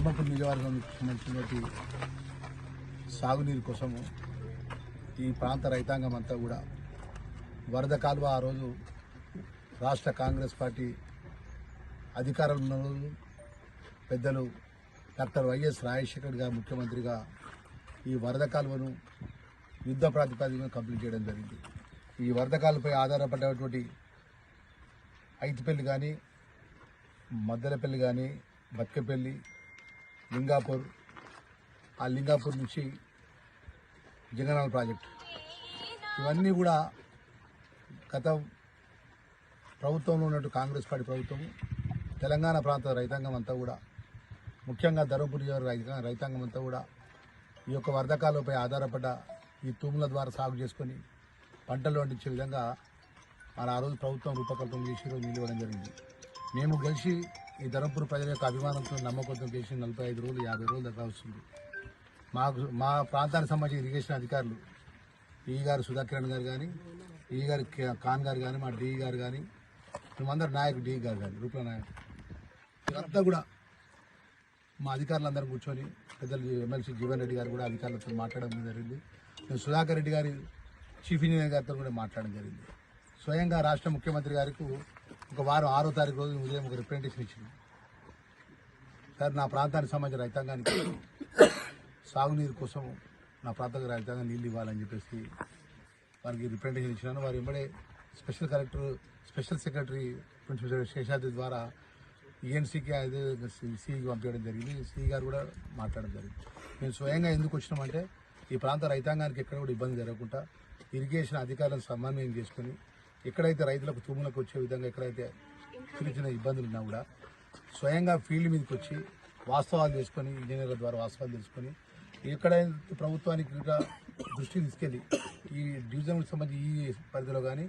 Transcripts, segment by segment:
ధర్మపురి నియోజకవర్గం సంబంధించినటువంటి సాగునీరు కోసము ఈ ప్రాంత రైతాంగం అంతా కూడా వరద కాలువ ఆ రోజు రాష్ట్ర కాంగ్రెస్ పార్టీ అధికారంలో ఉన్న రోజు పెద్దలు డాక్టర్ వైఎస్ రాజశేఖర్ గారు ముఖ్యమంత్రిగా ఈ వరద కాలువను యుద్ధ ప్రాతిపదికన కంప్లీట్ చేయడం జరిగింది. ఈ వరద కాలువపై ఆధారపడేటువంటి ఐతిపల్లి కానీ మద్దెలపల్లి కానీ బతికపల్లి లింగాపూర్ ఆ లింగాపూర్ నుంచి జగనాల ప్రాజెక్ట్. ఇవన్నీ కూడా గత ప్రభుత్వంలో ఉన్నట్టు కాంగ్రెస్ పార్టీ ప్రభుత్వం తెలంగాణ ప్రాంత రైతాంగం అంతా కూడా ముఖ్యంగా ధర్మపురి రైతాంగం రైతాంగం అంతా కూడా ఈ యొక్క వర్ధకాలపై ఆధారపడ్డ ఈ తూముల ద్వారా సాగు చేసుకొని పంటలు పండించే విధంగా మన ఆ రోజు ప్రభుత్వం రూపకల్పన చేసి ఈరోజు నిలవడం జరిగింది. మేము గెలిచి ఈ ధర్మపురి ప్రజల యొక్క అభిమానంతో నమ్మకంతో చేసి నలభై ఐదు రోజులు యాభై రోజులు దాకా వస్తుంది. మాకు మా ప్రాంతానికి సంబంధించిన ఇరిగేషన్ అధికారులు ఈ గారు సుధాకిరణ్ గారు కానీ ఈ గారు ఖాన్ గారు కానీ మా డిఈ గారు కానీ మేమందరూ నాయకుడు డి గారు కానీ రూపల నాయకు ఇదంతా కూడా మా అధికారులందరూ కూర్చొని పెద్దలు ఎమ్మెల్సీ జీవన్ రెడ్డి గారు కూడా అధికారులతో మాట్లాడడం జరిగింది. నేను సుధాకర్ రెడ్డి గారి చీఫ్ ఇంజనీర్ గారితో కూడా మాట్లాడడం జరిగింది. స్వయంగా రాష్ట్ర ముఖ్యమంత్రి గారికి ఒక వారం ఆరో తారీఖు రోజు ఉదయం ఒక రిప్రజెంటేషన్ ఇచ్చింది సార్ నా ప్రాంతానికి సంబంధించిన రైతాంగానికి సాగునీరు కోసం నా ప్రాంత రైతాంగం నీళ్ళు ఇవ్వాలని చెప్పేసి వారికి రిప్రజెంటేషన్ ఇచ్చినాను. వారు వెంబడే special collector special secretary principal Seshadri ద్వారా ఈఎన్సీకి అదే సిఈకి పంపించడం జరిగింది. సిఈ గారు కూడా మాట్లాడడం జరిగింది. మేము స్వయంగా ఎందుకు వచ్చినామంటే ఈ ప్రాంత రైతాంగానికి ఎక్కడ కూడా ఇబ్బంది జరగకుండా ఇరిగేషన్ అధికారులను సమన్వయం చేసుకొని ఎక్కడైతే రైతులకు తూములకు వచ్చే విధంగా ఎక్కడైతే చిన్న చిన్న ఇబ్బందులు ఉన్నా కూడా స్వయంగా ఫీల్డ్ మీదకి వచ్చి వాస్తవాలు తెలుసుకొని ఇంజనీర్ల ద్వారా వాస్తవాలు తెలుసుకొని ఎక్కడైతే ప్రభుత్వానికి దృష్టి తీసుకెళ్ళి ఈ డివిజన్కి సంబంధించి ఈ పరిధిలో కానీ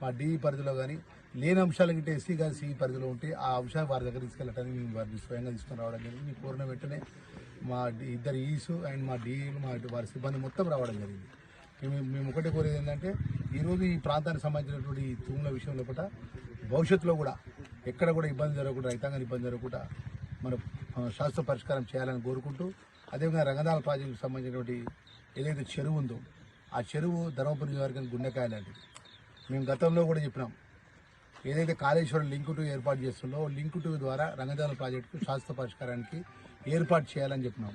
మా డిఈ పరిధిలో కానీ లేని అంశాలు గిట్ట ఎస్సీ కానీ సిఈ పరిధిలో ఉంటే ఆ అంశాలు వారి దగ్గర తీసుకెళ్ళటానికి మేము వారిని స్వయంగా తీసుకొని రావడం జరిగింది. మీ కోరిన వెంటనే మా ఇద్దరు ఈసు అండ్ మా డిఈలు మా వారి సిబ్బంది మొత్తం రావడం జరిగింది. మేము మేము ఒకటే కోరేది ఏంటంటే ఈరోజు ఈ ప్రాంతానికి సంబంధించినటువంటి ఈ తూముల విషయం లోపల భవిష్యత్తులో కూడా ఎక్కడ కూడా ఇబ్బంది జరగకుండా రైతాంగానికి ఇబ్బంది జరగకుండా మన శాస్త్ర పరిష్కారం చేయాలని కోరుకుంటూ అదేవిధంగా రంగనాల ప్రాజెక్టుకు సంబంధించినటువంటి ఏదైతే చెరువు ఉందో ఆ చెరువు ధర్మపురి నియోజకవర్గం గుండెకాయ లాంటిది. మేము గతంలో కూడా చెప్పినాం ఏదైతే కాళేశ్వరం లింక్ టూ ఏర్పాటు చేస్తుందో లింక్ టు ద్వారా రంగదాల ప్రాజెక్టుకు శాశ్వత పరిష్కారానికి ఏర్పాటు చేయాలని చెప్పినాం.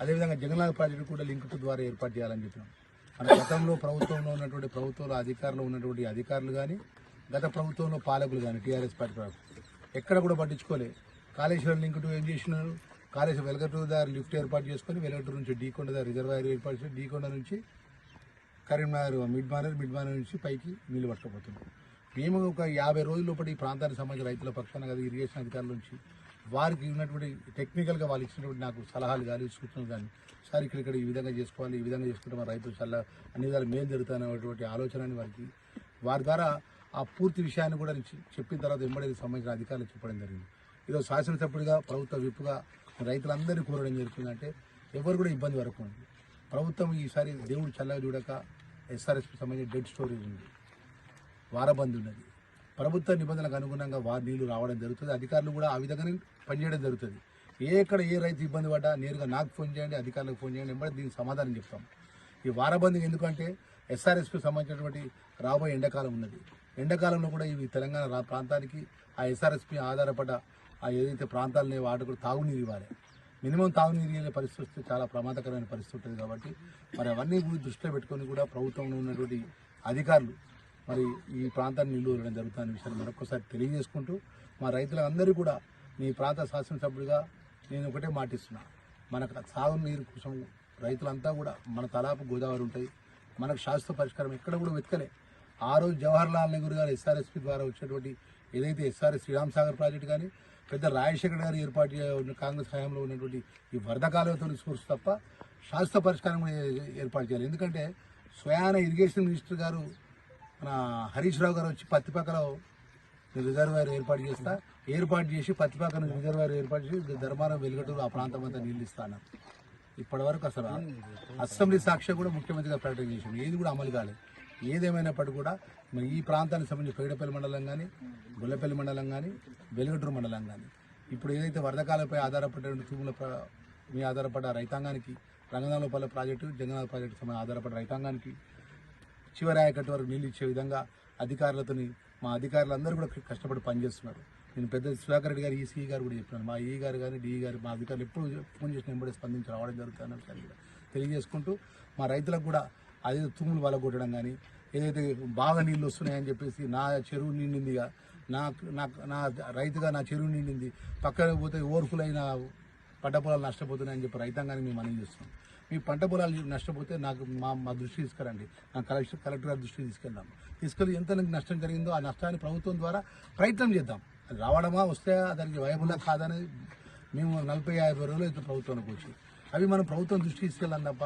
అదేవిధంగా జగన్నాథ ప్రాజెక్టు కూడా లింక్ టు ద్వారా ఏర్పాటు చేయాలని చెప్పినాం. మన గతంలో ప్రభుత్వంలో ఉన్నటువంటి ప్రభుత్వంలో అధికారులు ఉన్నటువంటి అధికారులు కానీ గత ప్రభుత్వంలో పాలకులు కానీ టీఆర్ఎస్ పార్టీ ఎక్కడ కూడా పట్టించుకోలే. కాళేశ్వరం లింక్ టూ ఏం చేసినారు? కాళేశ్వరం వెలగటూరు దారి లిఫ్ట్ ఏర్పాటు చేసుకొని వెలగటూరు నుంచి డీకొండ దారి రిజర్వాయర్ ఏర్పాటు చేసి డీకొండ నుంచి Karimnagar mid manner mid manner నుంచి పైకి నీళ్ళు పట్టుకుపోతున్నాం మేము ఒక యాభై రోజుల లోపల ఈ ప్రాంతానికి సంబంధించిన రైతుల పక్షాన కదా ఇరిగేషన్ అధికారుల నుంచి వారికి ఉన్నటువంటి టెక్నికల్గా వాళ్ళు ఇచ్చినటువంటి నాకు సలహాలు కానీ సూచనలు కానీ సార్ ఇక్కడ ఇక్కడ ఈ విధంగా చేసుకోవాలి ఈ విధంగా చేసుకుంటే మన రైతులు చాలా అన్ని విధాలు మేలు జరుగుతాయనేటువంటి ఆలోచన వారికి వారి ద్వారా ఆ పూర్తి విషయాన్ని కూడా చెప్పిన తర్వాత ఎంబడేది సంబంధించిన అధికారులు చెప్పడం జరిగింది. ఇది శాసనసభ్యుడిగా ప్రభుత్వ విప్పుగా రైతులందరినీ కోరడం జరుగుతుందంటే ఎవరు కూడా ఇబ్బంది పడకూడదు ప్రభుత్వం ఈసారి దేవుడు చల్లగా చూడక ఎస్ఆర్ఎస్కి సంబంధించిన డెడ్ స్టోరేజ్ ఉంది. వారబంద్ ఉన్నది. ప్రభుత్వ నిబంధనలకు అనుగుణంగా వారు నీళ్ళు రావడం జరుగుతుంది. అధికారులు కూడా ఆ విధంగానే పనిచేయడం జరుగుతుంది. ఏ ఎక్కడ ఏ రైతు ఇబ్బంది పడ్డా నేరుగా నాకు ఫోన్ చేయండి అధికారులకు ఫోన్ చేయండి వెంబడి దీనికి సమాధానం చెప్తాం. ఈ వారబంద్ ఎందుకంటే ఎస్ఆర్ఎస్పి సంబంధించినటువంటి రాబోయే ఎండాకాలం ఉన్నది. ఎండాకాలంలో కూడా ఇవి తెలంగాణ రా- ప్రాంతానికి ఆ ఎస్ఆర్ఎస్పి ఆధారపడ్డ ఆ ఏదైతే ప్రాంతాలనే వాటి కూడా తాగునీరు ఇవ్వాలి. మినిమం తాగునీరు ఇయ్యే పరిస్థితి వస్తే చాలా ప్రమాదకరమైన పరిస్థితి ఉంటుంది కాబట్టి మరి అవన్నీ కూడా దృష్టిలో పెట్టుకొని కూడా ప్రభుత్వంలో ఉన్నటువంటి అధికారులు మరి ఈ ప్రాంతాన్ని నిల్లు వెళ్ళడం జరుగుతున్న విషయాన్ని మరొకసారి తెలియజేసుకుంటూ మా రైతులందరూ కూడా మీ ప్రాంత శాసనసభ్యుడిగా నేను ఒకటే మాటిస్తున్నా. మనకు సాగునీరు కోసం రైతులంతా కూడా మన తలాపు గోదావరి ఉంటాయి. మనకు శాశ్వత పరిష్కారం ఎక్కడ కూడా వెతకలే. ఆ రోజు జవహర్లాల్ నెహ్రూ గారు ఎస్ఆర్ఎస్పి ద్వారా వచ్చేటువంటి ఏదైతే ఎస్ఆర్ఎస్ శ్రీరామ్ సాగర్ ప్రాజెక్టు కానీ పెద్ద రాజశేఖర్ గారు ఏర్పాటు చే- కాంగ్రెస్ హయాంలో ఉన్నటువంటి ఈ వరద కాలువతో సోర్స్ తప్ప శాశ్వత పరిష్కారం కూడా ఏర్పాటు చేయాలి. ఎందుకంటే స్వయాన ఇరిగేషన్ మినిస్టర్ గారు మన హరీష్ రావు గారు వచ్చి పత్తిపక్కలో రిజర్వాయర్ ఏర్పాటు చేస్తా. ఏర్పాటు చేసి పత్తిపక్కన రిజర్వాయర్ ఏర్పాటు చేసి ధర్మారం వెలుగటూరు ఆ ప్రాంతం అంతా నీళ్ళు ఇస్తాను ఇప్పటి వరకు అసలు అసెంబ్లీ సాక్ష్యం కూడా ముఖ్యమంత్రిగా ప్రకటన చేసింది ఏది కూడా అమలు కాలేదు. ఏదేమైనప్పటికీ కూడా మరి ఈ ప్రాంతానికి సంబంధించి పేడపల్లి మండలం కానీ గొల్లపల్లి మండలం కానీ వెలుగటూరు మండలం కానీ ఇప్పుడు ఏదైతే వరదకాలపై ఆధారపడే తూముల ప్ర- మీ ఆధారపడ్డ రైతాంగానికి రంగనాలపల్లి ప్రాజెక్టు జగన్నాథ ప్రాజెక్టు సమయం ఆధారపడ్డ రైతాంగానికి చివరి వరకు నీళ్ళు ఇచ్చే విధంగా అధికారులతోని మా అధికారులందరూ కూడా కష్టపడి పనిచేస్తున్నారు. నేను పెద్ద సుధాకర్ రెడ్డి గారు ఈసీ గారు కూడా చెప్పినాను మా ఈ గారు కానీ డిఈ గారు మా అధికారులు ఎప్పుడు ఫోన్ చేసిన వెంబడి స్పందించి రావడం జరుగుతుంది విషయాన్ని కూడా తెలియజేసుకుంటూ మా రైతులకు కూడా అదే తుమ్ములు వల కొట్టడం కానీ ఏదైతే బాగా నీళ్ళు వస్తున్నాయని చెప్పేసి నా చెరువు నిండిందిగా నా నా నా రైతుగా నా చెరువు నిండింది పక్కన పోతే ఓవర్ఫుల్ అయిన పంట పొలాలు నష్టపోతున్నాయని చెప్పి రైతాంగానికి మేము మనం చేస్తున్నాం. మీ పంట పొలాలు నష్టపోతే నాకు మా మా దృష్టి తీసుకురండి. నా కలెక్టర్ కలెక్టర్ గారి దృష్టికి తీసుకెళ్దాం. తీసుకెళ్ళి ఎంత నాకు నష్టం జరిగిందో ఆ నష్టాన్ని ప్రభుత్వం ద్వారా ప్రయత్నం చేద్దాం. అది రావడమా వస్తే దానికి వయబుల్లా కాదనేది మేము నలభై యాభై రోజులు అయితే ప్రభుత్వానికి వచ్చి. అవి మనం ప్రభుత్వం దృష్టికి తీసుకెళ్ళాం తప్ప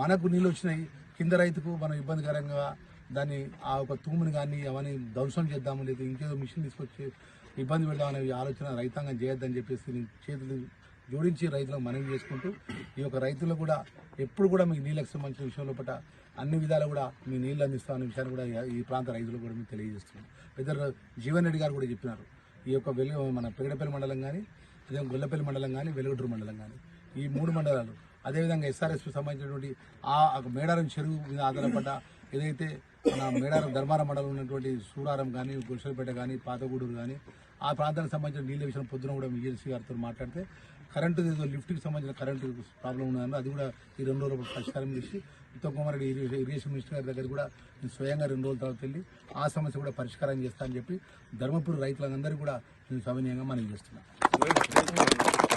మనకు నీళ్ళు వచ్చినాయి కింద రైతుకు మనం ఇబ్బందికరంగా దాన్ని ఆ ఒక తూముని కానీ అవన్నీ ధ్వంసం చేద్దాము లేదా ఇంకేదో మిషన్ తీసుకొచ్చి ఇబ్బంది పెడదామనే ఆలోచన రైతాంగం చేయొద్దని చెప్పేసి నేను చేతులు జోడించి రైతులకు మనవి చేసుకుంటూ ఈ యొక్క రైతులు కూడా ఎప్పుడు కూడా మీకు నీళ్ళకి సంబంధించిన విషయంలో పట్ల అన్ని విధాలు కూడా మీ నీళ్ళు అందిస్తామనే విషయాన్ని కూడా ఈ ప్రాంత రైతులు కూడా మీకు తెలియజేస్తున్నాం. పెద్ద జీవన్ రెడ్డి గారు కూడా చెప్పినారు. ఈ యొక్క వెలు మన పెగడపల్లి మండలం కానీ అదే గొల్లపల్లి మండలం కానీ వెలుగుటూరు మండలం కానీ ఈ మూడు మండలాలు అదేవిధంగా ఎస్ఆర్ఎస్కి సంబంధించినటువంటి ఆ మేడారం చెరువు మీద ఆధారపడ్డ ఏదైతే మన మేడారం ధర్మారం మండలం ఉన్నటువంటి సూరారం కానీ గుల్షల్పేట కానీ పాతగూడూరు కానీ ఆ ప్రాంతానికి సంబంధించిన నీళ్ళ విషయం పొద్దున కూడా విజయశ్రీ గారితో మాట్లాడితే కరెంటు ఏదో లిఫ్ట్కి సంబంధించిన కరెంటు ప్రాబ్లం ఉన్నదని అది కూడా ఈ రెండు రోజులు పరిష్కారం చేసి ఉత్తమ్ కుమార్ రెడ్డి ఇరిగేషన్ మినిస్టర్ గారి దగ్గర కూడా నేను స్వయంగా రెండు రోజుల తర్వాత వెళ్ళి ఆ సమస్య కూడా పరిష్కారం చేస్తా అని చెప్పి ధర్మపురి రైతులందరికీ కూడా నేను సవినయంగా మనం చేస్తున్నాను.